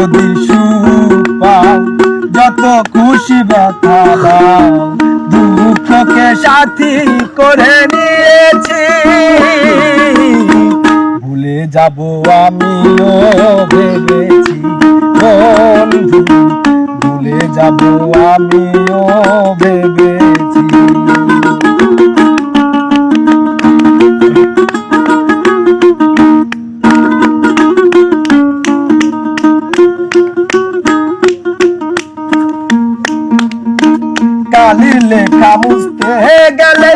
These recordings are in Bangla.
যদি সুখ যত খুশি ব্যথা দুঃখকে সাথী করে নিয়েছি। ভুলে যাব আমিও ভেবেছি, বন্ধু, ভুলে যাব আমিও গেলে।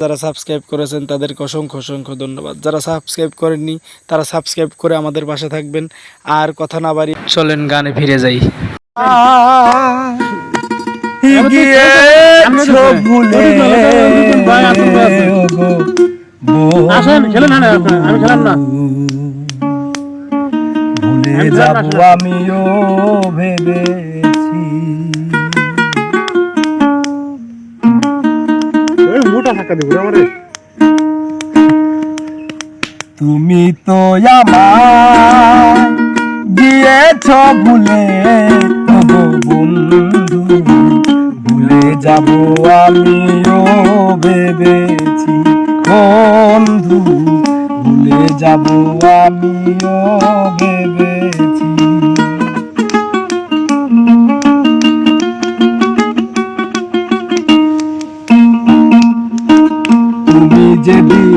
যারা সাবস্ক্রাইব করেছেন তাদেরকে অসংখ্য অসংখ্য ধন্যবাদ। যারা সাবস্ক্রাইব করেননি তারা সাবস্ক্রাইব করে আমাদের পাশে থাকবেন। আর কথা না বাড়ি চলেন গানে ফিরে যাই। ভুলে। যাব। আমিও ভেবেছি। তুমি তো গিয়েছ ভুলে বন্ধু ভুলে যাব আমিও ভেবেছি। বন্ধু ভুলে যাব আমিও ভেবেছি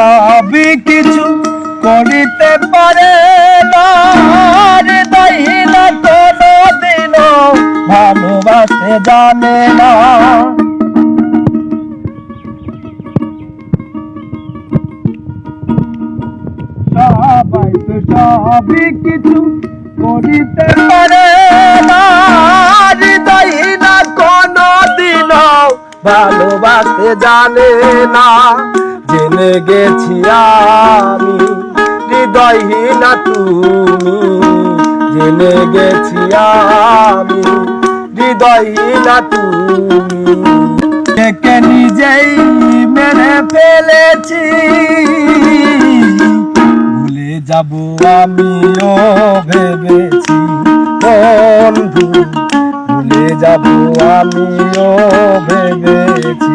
সবই কিছু করিতে পারে না। হৃদয়হীনা কোনো দিনও ভালোবাসতে জানে না। সবাই তো সবই কিছু করিতে পারে না। হৃদয়হীনা কোনো দিনও ভালোবাসতে জানে না। জেনে গেছি আমি, হৃদয়হীনা তুমি। জেনে গেছি আমি, হৃদয়হীনা তুমি। কে নিজেই মেরে ফেলেছি। ভুলে যাব আমিও ভেবেছি, বন্ধু। ভুলে যাব আমিও ভেবেছি।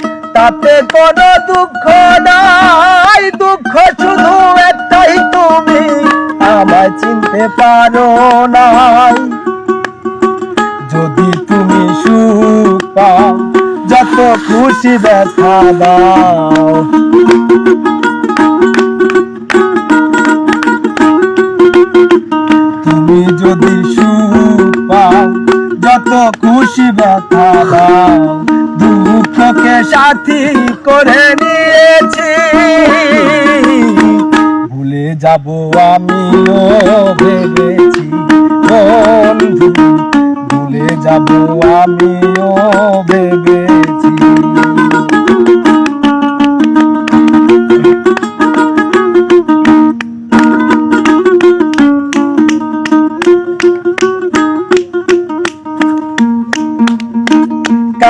তাতে কোনো দুঃখ নাই, দুঃখ শুধু একটাই তুমি, আমায় চিনতে পারো নাই। যদি তুমি সুখ পাও, যত খুশি দেখা দাও। তুমি যদি সুখ পাও, যত খুশি ব্যথা দাও দুঃখকে সাথী করে নিয়েছি ভুলে যাব আমিও ভেবেছি বন্ধু। ভুলে যাব আমিও ভেবেছি।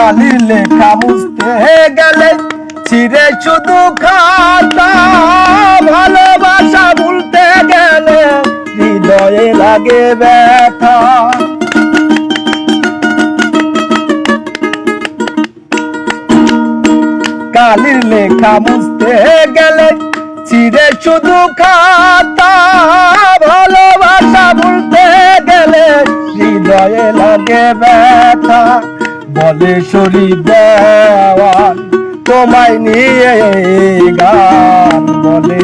কালির লেখা মুছতে গেলে ছিঁড়ে শুধু খাতা, ভালোবাসা ভুলতে গেলে লাগে ব্যথা। কালির লেখা মুছতে গেলে চিরে শুধু খাতা, ভালোবাসা বলতে গেলে হৃদয়ে লাগে ব্যথা। বলে শরী দেওয়ান তোমায় নিয়ে গান বলে